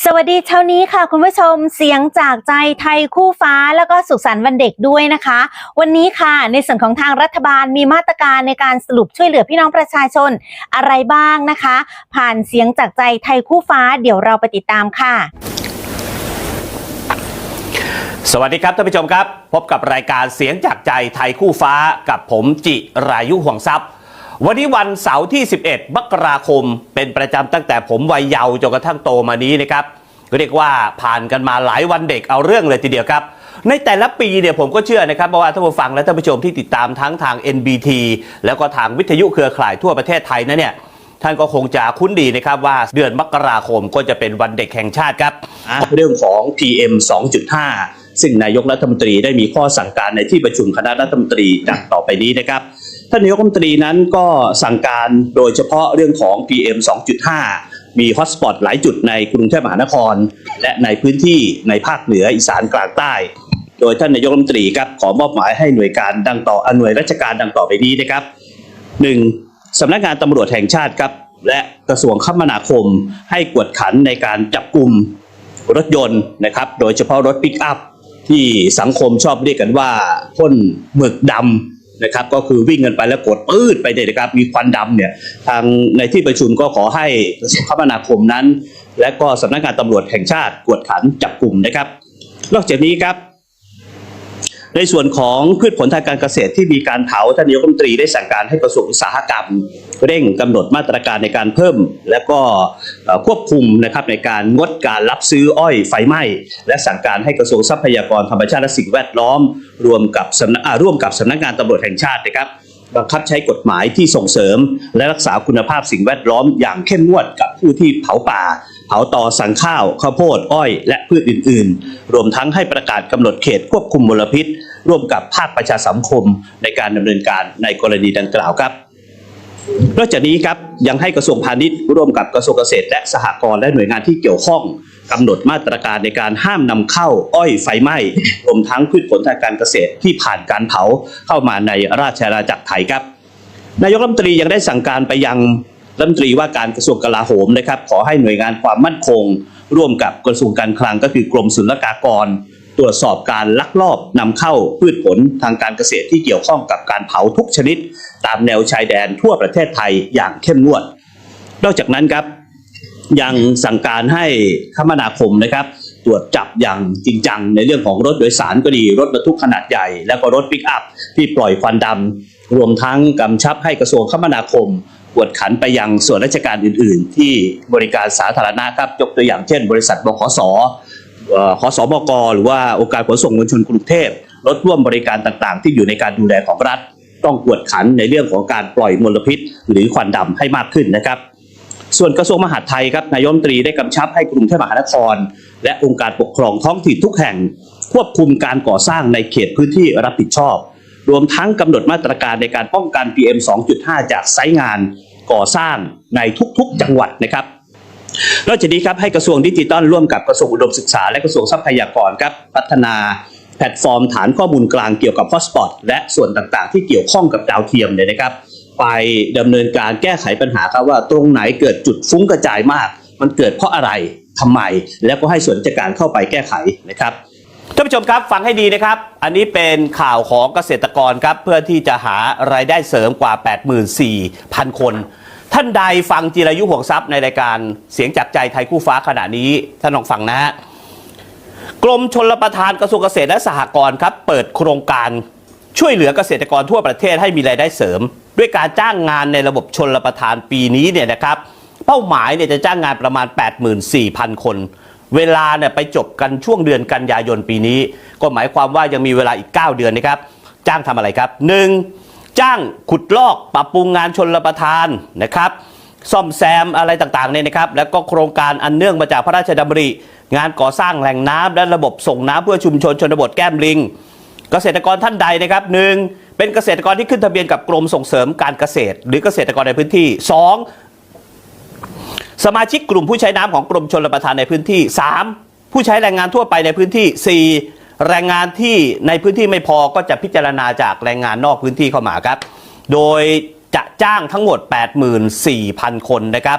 สวัสดีเช้านี้ค่ะ คุณผู้ชมเสียงจากใจไทยคู่ฟ้าแล้วก็สุขสันต์วันเด็กด้วยนะคะ วันนี้ค่ะในส่วนของทางรัฐบาลมีมาตรการในการสรุปช่วยเหลือพี่น้องประชาชนอะไรบ้างนะคะ ผ่านเสียงจากใจไทยคู่ฟ้าเดี๋ยวเราไปติดตามค่ะ สวัสดีครับท่านผู้ชมครับ พบกับรายการเสียงจากใจไทยคู่ฟ้ากับผมจิรายุห่วงทรัพย์ วันนี้วันเสาร์ที่ 11มกราคม เป็นประจำตั้งแต่ผมวัยเยาว์จนกระทั่งโตมานี้นะครับเรียกว่าผ่านกันมาหลายวันเด็กเอาเรื่องเลยทีเดียวครับในแต่ละปีเนี่ยผมก็เชื่อนะครับว่าท่านผู้ฟังและท่านผู้ชมที่ติดตามทั้งทาง NBT แล้วก็ทางวิทยุเครือข่ายทั่วประเทศไทยนะเนี่ยท่านก็คงจะคุ้นดีนะครับว่าเดือนมกราคมก็จะเป็นวันเด็กแห่งชาติครับ เรื่องของ PM 2.5 ซึ่งนายกรัฐมนตรีได้มีข้อสั่งการในที่ประชุมคณะรัฐมนตรีดังต่อไปนี้นะครับ ท่านนายกรัฐมนตรีนั้นก็สั่งการโดยเฉพาะเรื่องของ PM 2.5 มีฮอตสปอตหลายจุดในกรุงเทพมหานคร และในพื้นที่ในภาคเหนืออีสานกลางใต้ โดยท่านนายกรัฐมนตรีครับขอมอบหมายให้หน่วยการดังต่อหน่วยราชการดังต่อไปนี้นะครับหนึ่งสำนักงานตำรวจแห่งชาติครับและกระทรวงคมนาคมให้กวดขันในการจับกลุ่มรถยนต์นะครับ โดยเฉพาะรถปิกอัพที่สังคมชอบเรียกกันว่าพ่นหมึกดำ นะครับก็คือวิ่งกันไปแล้วกดปืดไปเนี่ยนะครับมีควันดำเนี่ยทางในที่ประชุมก็ขอให้กระทรวงคมนาคมนั้น และก็สำนักงานตำรวจแห่งชาติกวดขันจับกลุ่มนะครับ นอกจากนี้ครับ ในส่วนของพืชผลทางการเกษตรที่มีการเผาท่านนายกรัฐมนตรีได้สั่งการให้กระทรวงอุตสาหกรรม เร่งกำหนดมาตรการในการเพิ่ม และก็ควบคุมนะครับในการงดการรับซื้ออ้อยไฟไหม้ และสั่งการให้กระทรวงทรัพยากรธรรมชาติและสิ่งแวดล้อม รวมกับสำนักร่วมกับสำนักงานตำรวจแห่งชาตินะครับ บังคับใช้กฎหมายที่ส่งเสริม และรักษาคุณภาพสิ่งแวดล้อมอย่างเข้มงวดกับผู้ที่เผาป่า เผาต่อสังข้าว ข้าวโพดอ้อย และพืชอื่น ๆ รวมทั้งให้ประกาศกำหนดเขตควบคุมมลพิษ ร่วมกับภาคประชาสังคมในการดำเนินการในกรณีดังกล่าวครับนอกจากนี้ครับยังให้กระทรวงพาณิชย์ร่วมกับกระทรวงเกษตรและสหกรณ์และหน่วยงานที่เกี่ยวข้อง กำหนดมาตรการในการห้ามนำเข้าอ้อยไฟไหม้รวมทั้งพืชผลทางการเกษตรที่ผ่านการเผาเข้ามาในราชอาณาจักรไทยครับ นายกรัฐมนตรียังได้สั่งการไปยังรัฐมนตรีว่าการกระทรวงกลาโหมนะครับ ขอให้หน่วยงานความมั่นคง ร่วมกับกระทรวงการคลังก็คือกรมศุลกากร ตรวจสอบการลักลอบนำเข้าพืชผลทางการเกษตรที่เกี่ยวข้องกับการเผาทุกชนิด ตามแนวชายแดนทั่วประเทศไทยอย่างเข้มงวด นอกจากนั้นครับ ยังสั่งการให้คมนาคมนะครับ ตรวจจับอย่างจริงจังในเรื่องของรถโดยสารก็ดี รถบรรทุกขนาดใหญ่ แล้วก็รถปิกอัพ ที่ปล่อยควันดำรวมทั้งกำชับให้กระทรวงคมนาคมกวดขันไปยังส่วนราชการอื่น ๆ ที่บริการสาธารณะครับยกตัวอย่างเช่น บริษัทบขสอ่อขสบก หรือว่าองค์การขนส่งมวลชนกรุงเทพรถร่วมบริการต่าง ๆ ที่อยู่ในการดูแลของรัฐ ต้องกวดขันในเรื่องของการปล่อยมลพิษ หรือควันดำให้มากขึ้นนะครับ ส่วนกระทรวงมหาดไทยครับนายมตรีได้กำชับให้กรุงเทพมหานคร และองค์การปกครองท้องถิ่นทุกแห่ง ควบคุมการก่อสร้างในเขตพื้นที่รับผิดชอบ รวมทั้งกำหนดมาตรการในการป้องกัน PM 2.5 จากไซต์งานก่อสร้างในทุกๆจังหวัดนะครับนอกจากนี้ครับให้กระทรวงดิจิทัลร่วมกับกระทรวงอุดมศึกษา และกระทรวงทรัพยากรครับพัฒนาแพลตฟอร์มฐานข้อมูลกลางเกี่ยวกับฮอสปอตและส่วนต่างๆ ที่เกี่ยวข้องกับดาวเทียมเนี่ยนะครับ ไปดำเนินการแก้ไขปัญหาครับว่าตรงไหนเกิดจุดฟุ้งกระจายมาก มันเกิดเพราะอะไรทำไม แล้วก็ให้ส่วนราชการเข้าไปแก้ไขนะครับท่านผู้ชมครับฟังให้ดีนะครับ อันนี้เป็นข่าวของเกษตรกรครับ เพื่อที่จะหารายได้เสริมกว่า 84,000 คน ท่านใดฟังจิรายุห่วงทรัพย์ในรายการเสียงจากใจไทยคู่ฟ้าขณะนี้ ท่านลองฟังนะฮะกรมชลประทานกระทรวงเกษตรและสหกรณ์ครับ เปิดโครงการช่วยเหลือเกษตรกรทั่วประเทศให้มีรายได้เสริม ด้วยการจ้างงานในระบบชลประทานปีนี้เนี่ยนะครับเป้าหมายเนี่ยจะจ้างงานประมาณ 84,000 คน เวลาเนี่ยไปจบกันช่วงเดือนกันยายนปีนี้ ก็หมายความว่ายังมีเวลาอีก 9 เดือนนะครับ จ้างทำอะไรครับ 1. จ้างขุดลอกปรับปรุงงานชนรับประทานนะครับซ่อมแซมอะไรต่างๆเนี่ยนะครับ แล้วก็โครงการอันเนื่องมาจากพระราชดำริ งานก่อสร้างแหล่งน้ำและระบบส่งน้ำเพื่อชุมชนชนบทแก้มลิง เกษตรกรท่านใดนะครับหนึ่ง เป็นเกษตรกรที่ขึ้นทะเบียนกับกรมส่งเสริมการเกษตร หรือเกษตรกรในพื้นที่ 2. สมาชิกกลุ่มผู้ใช้น้ำของกรมชลประทานในพื้นที่ 3. ผู้ใช้แรงงานทั่วไปในพื้นที่ 4. แรงงานที่ในพื้นที่ไม่พอก็จะพิจารณาจากแรงงานนอกพื้นที่เข้ามาครับ โดยจะจ้างทั้งหมด 84,000 คนนะครับ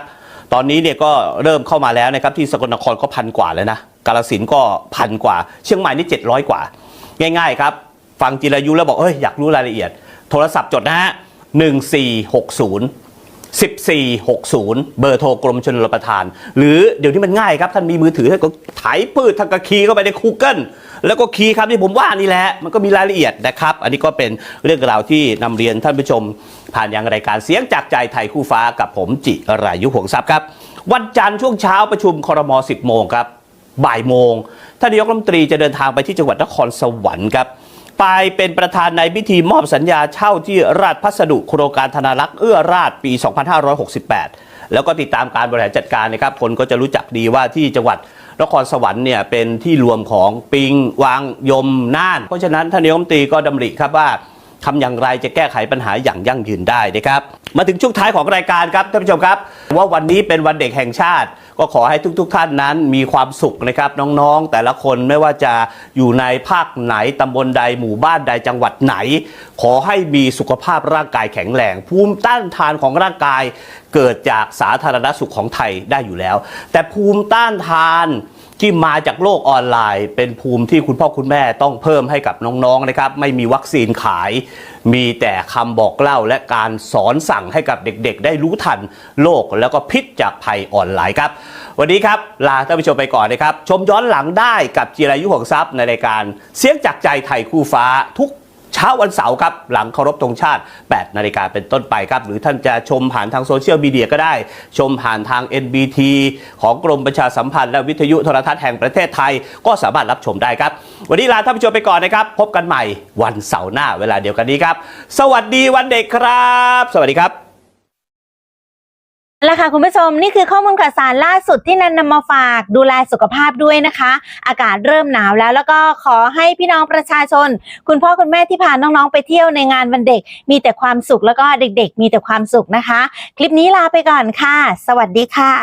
ตอนนี้เนี่ยก็เริ่มเข้ามาแล้วนะครับที่สกลนครก็พันกว่าแล้วนะกาลสินก็พันกว่า เชียงใหม่นี่700 กว่า ง่ายๆครับ ฟังจิรายุแล้วบอกเอ้ยอยากรู้รายละเอียด โทรศัพท์จดนะฮะ1460 1460 เบอร์โทรกรมชลประทาน หรือเดี๋ยวนี้มันง่ายครับ ท่านมีมือถือท่านก็ไถปืดท่านก็คีย์เข้าไปใน Google แล้วก็คีย์คำที่ผมว่านี่แหละ มันก็มีรายละเอียดนะครับ อันนี้ก็เป็นเรื่องราวที่นำเรียนท่านผู้ชม ผ่านยังรายการเสียงจากใจไทยคู่ฟ้ากับผมจิรายุห่วงทรัพย์ครับ วันจันทร์ช่วงเช้าประชุมครม10 โมงครับบ่ายโมงท่านนายกรัฐมนตรีจะเดินทางไปที่จังหวัดนครสวรรค์ครับ ไปเป็นประธานในพิธีมอบสัญญาเช่าที่ราชพัสดุโครงการธนารักษ์เอื้อราชปี 2568 แล้วก็ติดตามการบริหารจัดการนะครับ คนก็จะรู้จักดีว่าที่จังหวัดนครสวรรค์เนี่ยเป็นที่รวมของปิง วางยมน่าน เพราะฉะนั้นท่านนายกรัฐมนตรีก็ดำริครับว่า ทำอย่างไรจะแก้ไขปัญหาอย่างยั่งยืนได้นะครับ มาถึงช่วงท้ายของรายการครับท่านผู้ชมครับ ว่าวันนี้เป็นวันเด็กแห่งชาติ ก็ขอให้ทุกๆทท่านนั้นมีความสุขนะครับน้องๆ แต่ละคนไม่ว่าจะอยู่ในภาคไหนตำบลใดหมู่บ้านใดจังหวัดไหน ขอให้มีสุขภาพร่างกายแข็งแรงภูมิต้านทานของร่างกาย เกิดจากสาธารณสุขของไทยได้อยู่แล้ว แต่ภูมิต้านทาน ที่มาจากโลกออนไลน์ เป็นภูมิที่คุณพ่อคุณแม่ต้องเพิ่มให้กับน้องๆนะครับ ไม่มีวัคซีนขาย มีแต่คำบอกเล่าและการสอนสั่งให้กับเด็กๆ ได้รู้ทันโลกแล้วก็พิษจากภัยออนไลน์ครับ วันนี้ครับ ลาท่านผู้ชมไปก่อนนะครับ ชมย้อนหลังได้กับจิรายุห่วงทรัพย์ในรายการเสียงจากใจไทยคู่ฟ้าทุก ช้าวันเสาร์ครับหลังเคารพธงชาติ 8 นาฬิกาเป็นต้นไปครับ หรือท่านจะชมผ่านทางโซเชียลมีเดียก็ได้ ชมผ่านทาง NBT ของกรมประชาสัมพันธ์และวิทยุโทรทัศน์แห่งประเทศไทย ก็สามารถรับชมได้ครับ วันนี้ลาท่านผู้ชมไปก่อนนะครับ พบกันใหม่วันเสาร์หน้าเวลาเดียวกันนี้ครับ สวัสดีวันเด็กครับ สวัสดีครับ แล้วค่ะคุณผู้ชมนี่คือข้อมูลข่าวสารล่าสุดที่นันนำมาฝากดูแลสุขภาพด้วยนะคะ อากาศเริ่มหนาวแล้วแล้วก็ขอให้พี่น้องประชาชน คุณพ่อคุณแม่ที่พาน้องๆไปเที่ยวในงานวันเด็ก มีแต่ความสุขแล้วก็เด็ก ๆ มีแต่ความสุขนะคะ คลิปนี้ลาไปก่อนค่ะ สวัสดีค่ะ